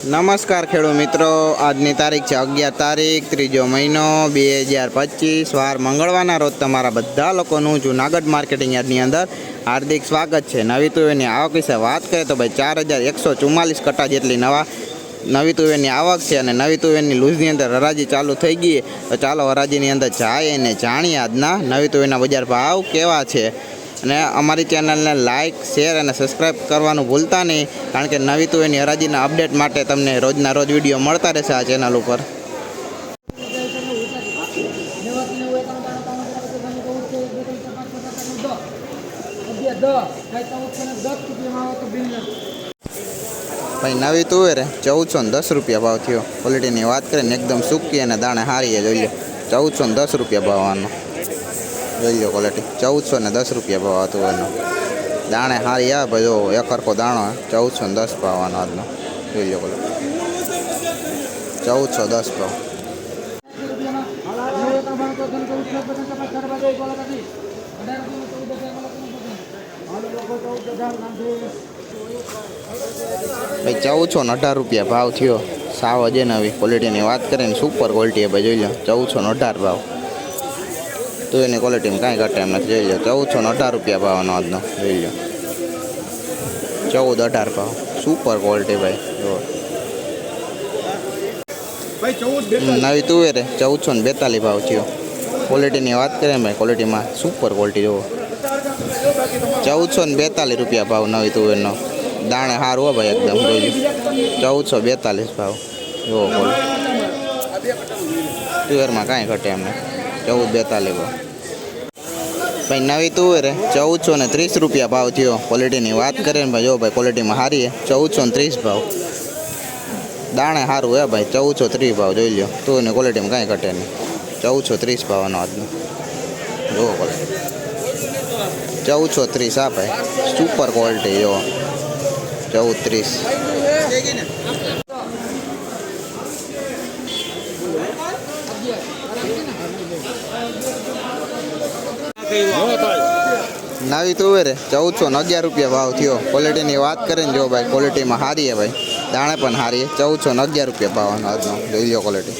નમસ્કાર ખેડૂત મિત્રો, આજની તારીખ છે અગિયાર તારીખ, ત્રીજો મહિનો, બે હજાર પચીસ, વાર મંગળવારના રોજ તમારા બધા લોકોનું જુનાગઢ માર્કેટિંગ યાર્ડની અંદર હાર્દિક સ્વાગત છે. નવી તુવેરની આવક વિશે વાત કરીએ તો ભાઈ ચાર હજાર એકસો ચુમ્માલીસ કટા જેટલી નવા, નવી તુવેરની આવક છે અને નવી તુવેરની લૂઝની અંદર હરાજી ચાલુ થઈ ગઈ તો ચાલો હરાજીની અંદર જાય અને જાણીએ આજના નવી તુવેરના બજાર ભાવ કેવા છે. અને અમારી ચેનલને લાઇક શેર અને સબસ્ક્રાઇબ કરવાનું ભૂલતા નહીં, કારણ કે નવી તુવેરની હરાજીના અપડેટ માટે તમને રોજના રોજ વીડિયો મળતા રહેશે આ ચેનલ ઉપર. ભાઈ, નવી તુવેર ચૌદસો ને દસ રૂપિયા ભાવ થયો. ક્વોલિટીની વાત કરીએ ને એકદમ સૂકી અને દાણે હારીએ જોઈ લે ચૌદસો ને દસ રૂપિયા જોઈ લો ક્વોલિટી ચૌદસો ને દસ રૂપિયા ભાવ હતું એનો. દાણે હારી આ ભાઈ જો એક હરખો દાણો, ચૌદસો ને દસ ભાવવાનો આજનો. જોઈ લો ક્વોલિટી ચૌદસો દસ ભાવ. ભાઈ ચૌદસો ને અઢાર રૂપિયા ભાવ થયો. સાવ અજે નવી ક્વોલિટીની વાત કરીએ ને સુપર ક્વોલિટી ભાઈ, જોઈ લો. ચૌદસો ને અઢાર ભાવ. તો એની ક્વોલિટીમાં કાંઈ ઘટે એમ નથી. જોઈ લો ચૌદસો ને અઢાર રૂપિયા ભાવનો આજનો. જોઈ લો ચૌદ અઢાર ભાવ. સુપર ક્વોલિટી ભાઈ. જો નવી તુવેરે ચૌદસો ને બેતાલીસ ભાવ થયો. ક્વોલિટીની વાત કરીએ ભાઈ ક્વોલિટીમાં સુપર ક્વોલિટી જુઓ. ચૌદસો ને બેતાલીસ રૂપિયા ભાવ નવી તુવેરનો દાણે સારું હો ભાઈ એકદમ જોઈ ચૌદસો બેતાલીસ ભાવ. જુઓ ક્વોલિટી તુવેરમાં કાંઈ ઘટે એમને ચૌદ બેતાલીસ ભાઈ, નવી તુવેર ચૌદસો ને ત્રીસ રૂપિયા ભાવ થયો ક્વોલિટીની વાત કરીએ ને ભાઈ, જો ભાઈ ક્વોલિટીમાં હારીએ. ચૌદસો ને ત્રીસ ભાવ. દાણે સારું હે ભાઈ, ચૌદસો ત્રીસ ભાવ જોઈ લો તુવેરની ક્વોલિટીમાં કાંઈ ઘટે નહીં. ચૌદસો ત્રીસ ભાવનો આજનો. જુઓ ક્વોલિટી ચૌદસો ત્રીસ હા ભાઈ. સુપર ક્વોલિટી જો. ચૌદ ત્રીસ. નવી તુવેરે ચૌદસો ને અગિયાર રૂપિયા ભાવ થયો. ક્વોલિટીની વાત કરીને જો ભાઈ ક્વોલિટીમાં સારી છે ભાઈ. દાણે પણ સારી ચૌદસો ને અગિયાર રૂપિયા ભાવનો આજનો. જોઈ લો ક્વોલિટી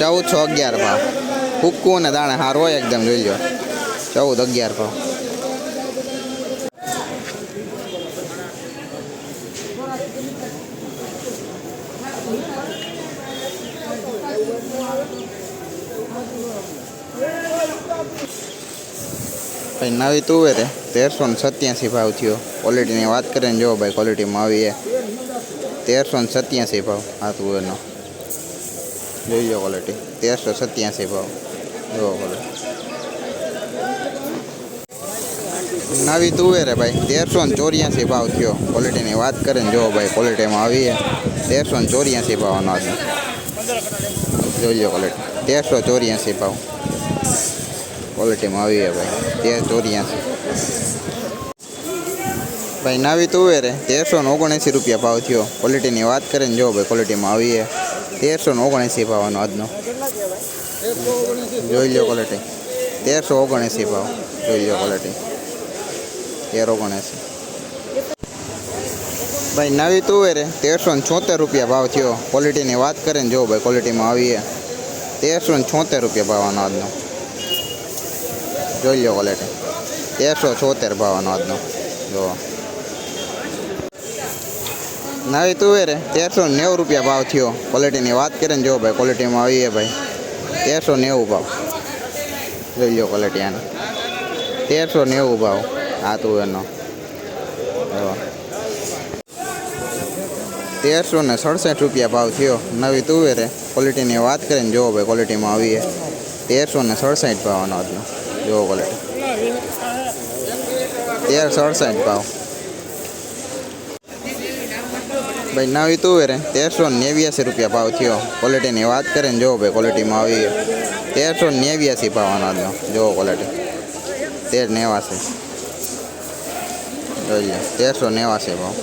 ચૌદસો અગિયાર ભાવ. હુક્કું અને દાણે સારું હોય એકદમ, જોઈ લો ચૌદ અગિયાર ભાવ. ભાઈ, નવી તુવેરે તેરસો ને સત્યાસી ભાવ થયો. ક્વોલિટીની વાત કરીએ ને જો ભાઈ ક્વોલિટીમાં આવી એ તેરસો ને સત્યાસી ભાવ. આ તુવેરનો જોઈ જાઓ ક્વોલિટી તેરસો સત્યાસી ભાવ. જુઓ ક્વોલિટી નવી તુવેરે ભાઈ, તેરસો ને ચોર્યાસી ભાવ થયો. ક્વોલિટીની વાત કરીને ને જો ભાઈ ક્વોલિટીમાં આવી એ તેરસો ને ચોર્યાસી ભાવનો હતો જોઈ લો ક્વોલિટી તેરસો ચોર્યાસી ભાવ. ક્વોલિટીમાં આવી છે ભાઈ. તેર ચોર્યાસી ભાઈ, નાવી તુવેરે તેરસો ને ઓગણએંસી રૂપિયા ભાવ થયો. ક્વોલિટીની વાત કરીને જો ભાઈ ક્વોલિટીમાં આવી છે તેરસો ને ઓગણએંસી ભાવનો આજનો. જોઈ લો ક્વોલિટી તેરસો ઓગણએંસી ભાવ. જોઈ લો ક્વોલિટી તેર ઓગણએંસી. ભાઈ, નવી તુવેરે તેરસો ને છોતેર રૂપિયા ભાવ થયો. ક્વોલિટીની વાત કરીએ ને જો ભાઈ ક્વોલિટીમાં આવી છે તેરસો ને છોતેર રૂપિયા ભાવનો આજનો. જોઈ લો ક્વોલિટી તેરસો છોતેર ભાવનો આજનો. જો. નવી તુવેરે, તેરસો નેવું રૂપિયા ભાવ થયો. ક્વોલિટીની વાત કરીને ને ભાઈ ક્વોલિટીમાં આવીએ ભાઈ. તેરસો નેવું ભાવ. જોઈ લો ક્વોલિટી આને. તેરસો નેવું ભાવ આ તુવેરનો. તેરસો ને સડસઠ રૂપિયા ભાવ થયો નવી તુવેરે. ક્વોલિટીની વાત કરીને જોવો ભાઈ ક્વોલિટીમાં આવીએ તેરસો ને સડસઠ ભાવનો આજનો. જો ક્વોલિટી તેર સડસઠ ભાવ ભાઈ નવી તુવેરે તેરસો ને નેવ્યાસી રૂપિયા ભાવ થયો ક્વોલિટીની વાત કરીએ ને જો ભાઈ ક્વોલિટીમાં આવી છે તેરસો ને નેવ્યાસી ભાવનો આજનો જો ક્વોલિટી તેર નેવાસી જોઈ લો તેરસો નેવાસી ભાવ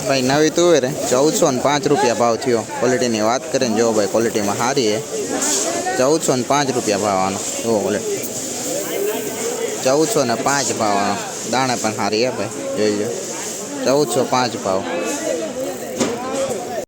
ભાઈ નવી તુવેરે ચૌદસો ને પાંચ રૂપિયા ભાવ થયો ક્વોલિટીની વાત કરીએ ને જો ભાઈ ક્વોલિટીમાં સારી છે ચૌદસો ને પાંચ રૂપિયા ભાવવાનો. જુઓ બોલે ચૌદસો ને પાંચ ભાવવાનો. દાણે પણ સારી હે ભાઈ, જોઈ લો ચૌદસો પાંચ ભાવ.